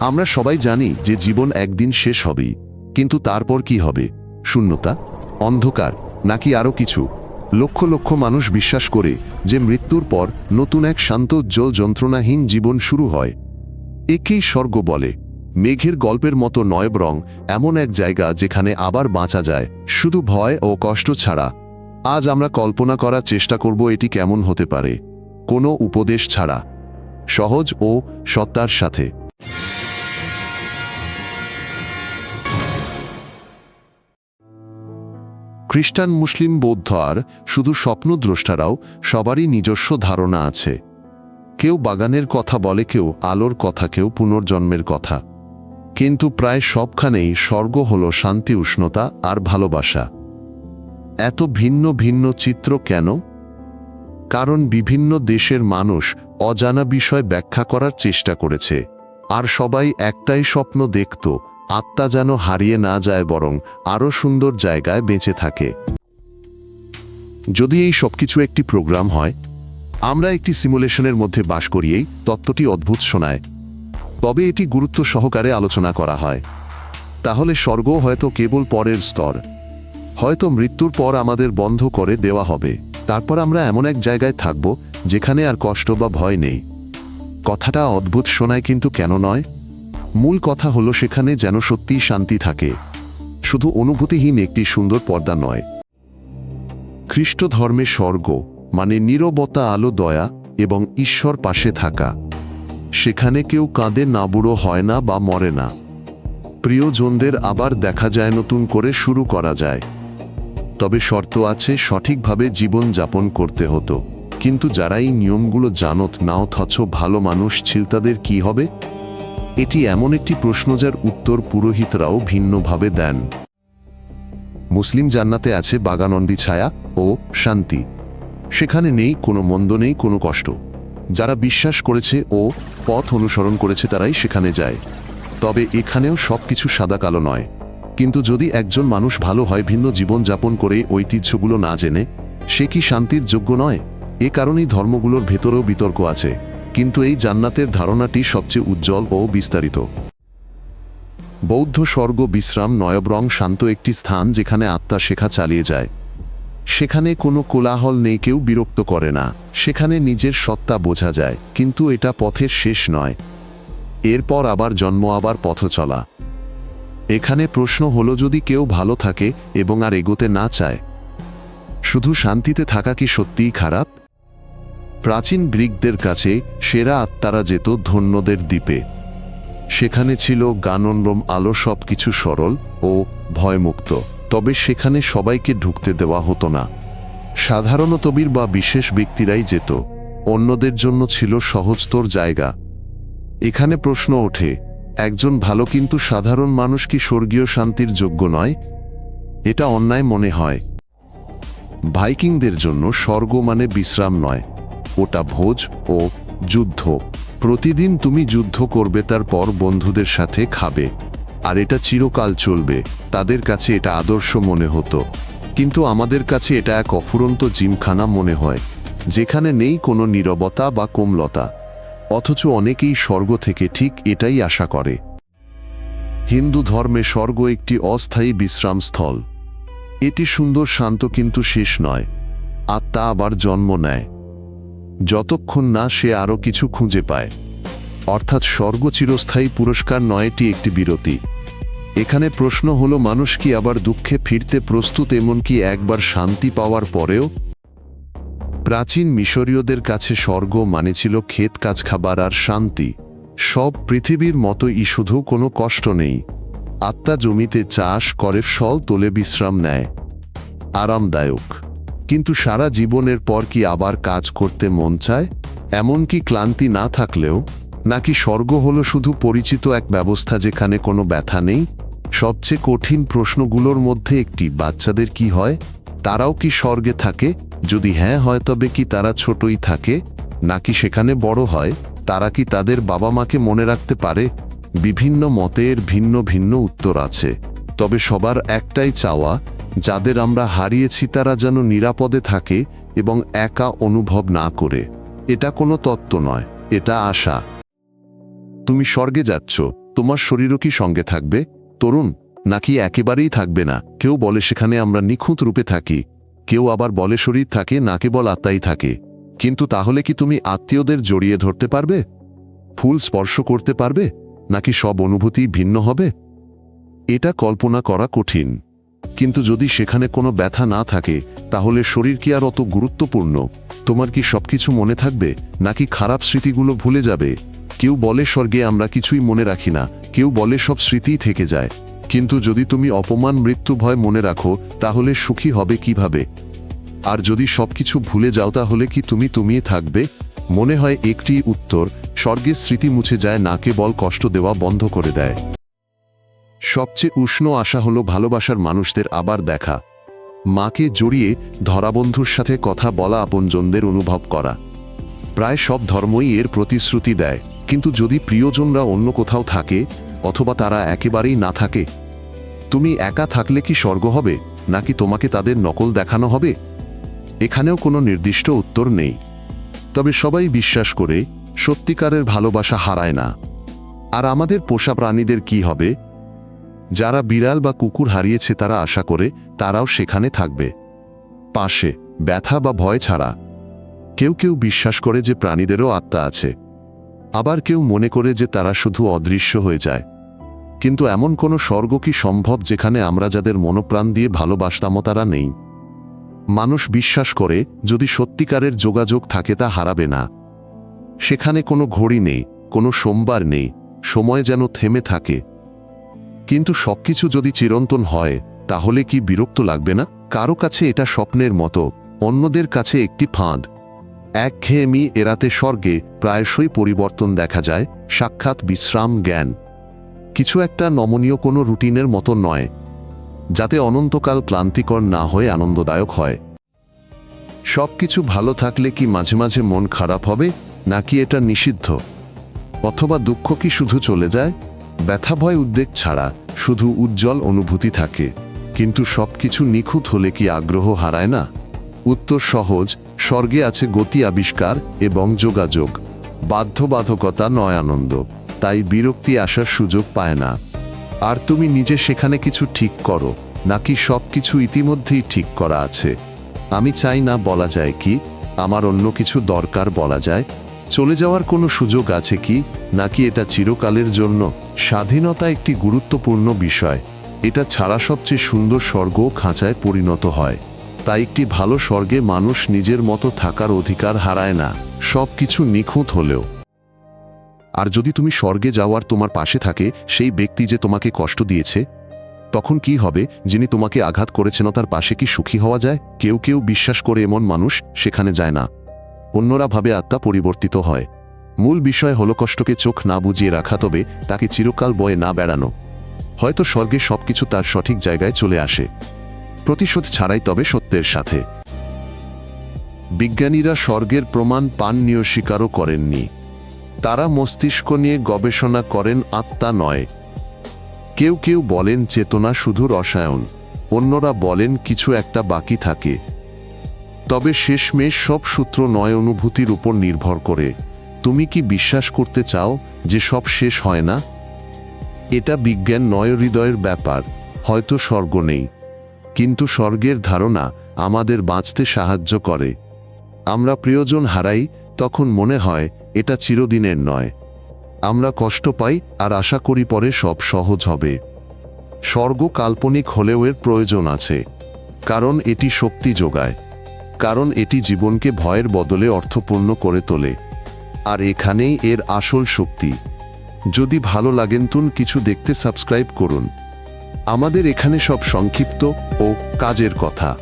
আমরা সবাই জানি যে জীবন একদিন শেষ হবেই, কিন্তু তারপর কি হবে? শূন্যতা? অন্ধকার? নাকি আরও কিছু? লক্ষ লক্ষ মানুষ বিশ্বাস করে যে মৃত্যুর পর নতুন এক শান্ত জল যন্ত্রণাহীন জীবন শুরু হয়। একেই স্বর্গ বলে। মেঘের গল্পের মতো নয়ব বরং এমন এক জায়গা যেখানে আবার বাঁচা যায়, শুধু ভয় ও কষ্ট ছাড়া। আজ আমরা কল্পনা করার চেষ্টা করব এটি কেমন হতে পারে। কোনো উপদেশ ছাড়া। সহজ ও সত্তার সাথে। খ্রিস্টান মুসলিম বৌদ্ধ আর শুধু স্বপ্নদ্রষ্টারাও সবারই নিজস্ব ধারণা আছে। কেউ বাগানের কথা বলে, কেউ আলোর কথা, কেউ পুনর্জন্মের কথা। কিন্তু প্রায় সবখানেই স্বর্গ হল শান্তি, উষ্ণতা আর ভালোবাসা। এত ভিন্ন ভিন্ন চিত্র কেন? কারণ বিভিন্ন দেশের মানুষ অজানা বিষয় ব্যাখ্যা করার চেষ্টা করেছে। আর সবাই একটাই স্বপ্ন দেখত আত্মা যেন হারিয়ে না যায় বরং আরও সুন্দর জায়গায় বেঁচে থাকে। যদি এই সবকিছু একটি প্রোগ্রাম হয়, আমরা একটি সিমুলেশনের মধ্যে বাস করিয়েই তত্ত্বটি অদ্ভুত শোনায়। তবে এটি গুরুত্ব সহকারে আলোচনা করা হয়। তাহলে স্বর্গ হয়তো কেবল পরের স্তর। হয়তো মৃত্যুর পর আমাদের বন্ধ করে দেওয়া হবে। তারপর আমরা এমন এক জায়গায় থাকব, যেখানে আর কষ্ট বা ভয় নেই। কথাটা অদ্ভুত শোনায় কিন্তু কেন নয়? মূল কথা হলো সেখানে যেন সত্যিই শান্তি থাকে। শুধু অনুভূতিহীন একটি সুন্দর পর্দা নয়। খ্রিস্ট ধর্মে স্বর্গ মানে নীরবতা, আলো, দয়া এবং ঈশ্বর পাশে থাকা। সেখানে কেউ কাঁদে না, বুড়ো হয় না বা মরে না। প্রিয়জনদের আবার দেখা যায়, নতুন করে শুরু করা যায়। তবে শর্ত আছে, সঠিকভাবে জীবন যাপন করতে হতো। কিন্তু যারা এই নিয়মগুলো জানত, না অথচ ভালো মানুষ ছিল, তাদের কি হবে? এটি এমন একটি প্রশ্ন যার উত্তর পুরোহিতরাও ভিন্নভাবে দেন। মুসলিম জান্নাতে আছে বাগানন্দী ছায়া ও শান্তি। সেখানে নেই কোনো মন্দ, নেই কোনো কষ্ট। যারা বিশ্বাস করেছে ও পথ অনুসরণ করেছে তারাই সেখানে যায়। তবে এখানেও সব কিছু সাদা কালো নয়। কিন্তু যদি একজন মানুষ ভালো হয়, ভিন্ন জীবন যাপন করে ঐতিহ্যগুলো না জেনে, সে কি শান্তির যোগ্য নয়? এ কারণেই ধর্মগুলোর ভেতরেও বিতর্ক আছে। কিন্তু এই জান্নাতের ধারণাটি সবচেয়ে উজ্জ্বল ও বিস্তারিত। বৌদ্ধ স্বর্গ বিশ্রাম নয়ব্রং শান্ত একটি স্থান যেখানে আত্মা শেখা চালিয়ে যায়। সেখানে কোনো কোলাহল নেই, কেউ বিরক্ত করে না। সেখানে নিজের সত্তা বোঝা যায়, কিন্তু এটা পথের শেষ নয়। এরপর আবার জন্ম, আবার পথ চলা। এখানে প্রশ্ন হলো, যদি কেউ ভালো থাকে এবং আর এগোতে না চায়, শুধু শান্তিতে থাকা কি সত্যিই খারাপ? প্রাচীন গ্রিকদের কাছে সেরা আত্মারা যেত ধন্যদের দ্বীপে। সেখানে ছিল গাননরম আলো সব কিছু সরল ও ভয়মুক্ত, তবে সেখানে সবাইকে ঢুকতে দেওয়া হতো না। সাধারণতবির বা বিশেষ ব্যক্তিরাই যেত, অন্যদের জন্য ছিল সহজতর জায়গা। এখানে প্রশ্ন ওঠে, একজন ভালো কিন্তু সাধারণ মানুষ কি স্বর্গীয় শান্তির যোগ্য নয়? এটা অন্যায় মনে হয়। ভাইকিংদের জন্য স্বর্গ মানে বিশ্রাম নয়। ওটা ভোজ ও যুদ্ধ। প্রতিদিন তুমি যুদ্ধ করবে, তারপর বন্ধুদের সাথে খাবে। আর এটা চিরকাল চলবে। তাদের কাছে এটা আদর্শ মনে হতো। কিন্তু আমাদের কাছে এটা এক অফুরন্ত জিমখানা মনে হয়, যেখানে নেই কোনো নীরবতা বা কোমলতা। অথচ অনেকেই স্বর্গ থেকে ঠিক এটাই আশা করে। হিন্দু ধর্মে স্বর্গ একটি অস্থায়ী বিশ্রামস্থল। এটি সুন্দর, শান্ত কিন্তু শেষ নয়। আত্মা আবার জন্ম নেয়। যতক্ষণ না সে আরও কিছু খুঁজে পায়। অর্থাৎ স্বর্গ চিরস্থায়ী পুরস্কার নয়টি একটি বিরতি। এখানে প্রশ্ন হলো, মানুষ কি আবার দুঃখে ফিরতে প্রস্তুত এমনকি একবার শান্তি পাওয়ার পরেও? প্রাচীন মিশরীয়দের কাছে স্বর্গ মানে ছিল ক্ষেত কাজ খাবার আর শান্তি। সব পৃথিবীর মতোই শুধু কোনো কষ্ট নেই। আত্মা জমিতে চাষ করে, ফল তোলে, বিশ্রাম নেয়। আরামদায়ক। কিন্তু সারা জীবনের পর কি আবার কাজ করতে মন চায়? এমনকি ক্লান্তি না থাকলেও? নাকি স্বর্গ হলো শুধু পরিচিত এক ব্যবস্থা যেখানে কোনো ব্যথা নেই? সবচেয়ে কঠিন প্রশ্নগুলোর মধ্যে একটি, বাচ্চাদের কি হয়? তারাও কি স্বর্গে থাকে? যদি হ্যাঁ হয় তবে কি তারা ছোটই থাকে? নাকি সেখানে বড় হয়? তারা কি তাদের বাবা মাকে মনে রাখতে পারে? বিভিন্ন মতের ভিন্ন ভিন্ন উত্তর আছে। তবে সবার একটাই চাওয়া যাদের আমরা হারিয়েছি তারা যেন নিরাপদে থাকে এবং একা অনুভব না করে। এটা কোনো তত্ত্ব নয়, এটা আশা। তুমি স্বর্গে যাচ্ছ, তোমার শরীরও কি সঙ্গে থাকবে? তরুণ, নাকি একেবারেই থাকবে না? কেউ বলে সেখানে আমরা নিখুঁত রূপে থাকি, কেউ আবার বলে শরীর থাকে না কেবল আত্মাই থাকে। কিন্তু তাহলে কি তুমি আত্মীয়দের জড়িয়ে ধরতে পারবে? ফুল স্পর্শ করতে পারবে? নাকি সব অনুভূতি ভিন্ন হবে? এটা কল্পনা করা কঠিন। কিন্তু যদি সেখানে কোনো ব্যথা না থাকে, তাহলে শরীর কি আর অত গুরুত্বপূর্ণ? তোমার কি সবকিছু মনে থাকবে? নাকি খারাপ স্মৃতিগুলো ভুলে যাবে? কেউ বলে স্বর্গে আমরা কিছুই মনে রাখি না, কেউ বলে সব স্মৃতিই থেকে যায়। কিন্তু যদি তুমি অপমান, মৃত্যু, ভয় মনে রাখো, তাহলে সুখী হবে কীভাবে? আর যদি সবকিছু ভুলে যাও, তাহলে কি তুমি তুমিই থাকবে? মনে হয় একটি উত্তর, স্বর্গের স্মৃতি মুছে যায়, না কেবল কষ্ট দেওয়া বন্ধ করে দেয়। সবচেয়ে উষ্ণ আশা হলো ভালোবাসার মানুষদের আবার দেখা। মাকে জড়িয়ে ধরাবন্ধুর সাথে কথা বলা আপনজনদের অনুভব করা। প্রায় সব ধর্মই এর প্রতিশ্রুতি দেয়, কিন্তু যদি প্রিয়জনরা অন্য কোথাও থাকে, অথবা তারা একেবারেই না থাকে, তুমি একা থাকলে কি স্বর্গ হবে, নাকি তোমাকে তাদের নকল দেখানো হবে? এখানেও কোনো নির্দিষ্ট উত্তর নেই। তবে সবাই বিশ্বাস করে, সত্যিকারের ভালোবাসা হারায় না। আর আমাদের পোষা প্রাণীদের কি হবে? যারা বিড়াল বা কুকুর হারিয়েছে তারা আশা করে তারাও সেখানে থাকবে। পাশে, ব্যথা বা ভয় ছাড়া। কেউ কেউ বিশ্বাস করে যে প্রাণীদেরও আত্মা আছে। আবার কেউ মনে করে যে তারা শুধু অদৃশ্য হয়ে যায়। কিন্তু এমন কোনো স্বর্গ কি সম্ভব যেখানে আমরা যাদের মনোপ্রাণ দিয়ে ভালোবাসতামও তারা নেই? মানুষ বিশ্বাস করে, যদি সত্যিকারের যোগাযোগ থাকে তা হারাবে না। সেখানে কোনো ঘড়ি নেই, কোনো সোমবার নেই, সময় যেন থেমে থাকে। কিন্তু সবকিছু যদি চিরন্তন হয়, তাহলে কি বিরক্ত লাগবে না? কারও কাছে এটা স্বপ্নের মতো, অন্যদের কাছে একটি ফাঁদ। একঘেয়েমি এরাতে স্বর্গে প্রায়শই পরিবর্তন দেখা যায়, সাক্ষাৎ বিশ্রাম, জ্ঞান। কিছু একটা নমনীয় কোনো রুটিনের মতো নয়, যাতে অনন্তকাল ক্লান্তিকর না হয়ে আনন্দদায়ক হয়। সব কিছু ভালো থাকলে কি মাঝে মাঝে মন খারাপ হবে, নাকি এটা নিষিদ্ধ? অথবা দুঃখ কি শুধু চলে যায়? ব্যথা ভয় উদ্বেগ ছাড়া শুধু উজ্জ্বল অনুভূতি থাকে, কিন্তু সবকিছু নিখুঁত হলে কি আগ্রহ হারায় না? উত্তর সহজ, স্বর্গে আছে গতি আবিষ্কার এবং যোগাযোগ। বাধ্যবাধকতা নয় আনন্দ, তাই বিরক্তি আসার সুযোগ পায় না। আর তুমি নিজে সেখানে কিছু ঠিক করো, নাকি সব কিছু ইতিমধ্যেই ঠিক করা আছে? আমি চাই না বলা যায় কি, আমার অন্য কিছু দরকার বলা যায় চলে যাওয়ার কোনো সুযোগ আছে কি, নাকি এটা চিরকালের জন্য? স্বাধীনতা একটি গুরুত্বপূর্ণ বিষয়। এটা ছাড়া সবচেয়ে সুন্দর স্বর্গ খাঁচায় পরিণত হয়। তাই একটি ভালো স্বর্গে মানুষ নিজের মতো থাকার অধিকার হারায় না। সব কিছু নিখুঁত হলেও। আর যদি তুমি স্বর্গে যাওয়ার তোমার পাশে থাকে সেই ব্যক্তি যে তোমাকে কষ্ট দিয়েছে, তখন কি হবে? যিনি তোমাকে আঘাত করেছেন তার পাশে কি সুখী হওয়া যায়? কেউ কেউ বিশ্বাস করে এমন মানুষ সেখানে যায় না। অন্যরা ভাবে আত্মা পরিবর্তিত হয়। মূল বিষয় হলো কষ্টকে চোখ না বুঝিয়ে রাখা, তবে তাকে চিরকাল বয়ে না বেড়ানো। হয়তো স্বর্গে সবকিছু তার সঠিক জায়গায় চলে আসে। প্রতিশোধ ছাড়াই তবে সত্যের সাথে। বিজ্ঞানীরা স্বর্গের প্রমাণ পান নিয়ে স্বীকারও করেননি। তারা মস্তিষ্ক নিয়ে গবেষণা করেন, আত্মা নয়। কেউ কেউ বলেন, চেতনা শুধু রসায়ন। অন্যরা বলেন, কিছু একটা বাকি থাকে। তবে শেষমেশ সব সূত্র নয় অনুভূতির উপর নির্ভর করে। তুমি কি বিশ্বাস করতে চাও যে সব শেষ হয় না? এটা বিজ্ঞান নয়, হৃদয়ের ব্যাপার। হয়তো স্বর্গ নেই। কিন্তু স্বর্গের ধারণা আমাদের বাঁচতে সাহায্য করে। আমরা প্রিয়জন হারাই, তখন মনে হয় এটা চিরদিনের নয়। আমরা কষ্ট পাই আর আশা করি পরে সব সহজ হবে। স্বর্গ কাল্পনিক হলেও এর প্রয়োজন আছে। কারণ এটি শক্তি যোগায়। কারণ এটি জীবনকে ভয়ের বদলে অর্থপূর্ণ করে তোলে। আর এখানেই এর আসল শক্তি। যদি ভালো লাগেন তুন কিছু দেখতে সাবস্ক্রাইব করুন। আমাদের এখানে সব সংক্ষিপ্ত ও কাজের কথা।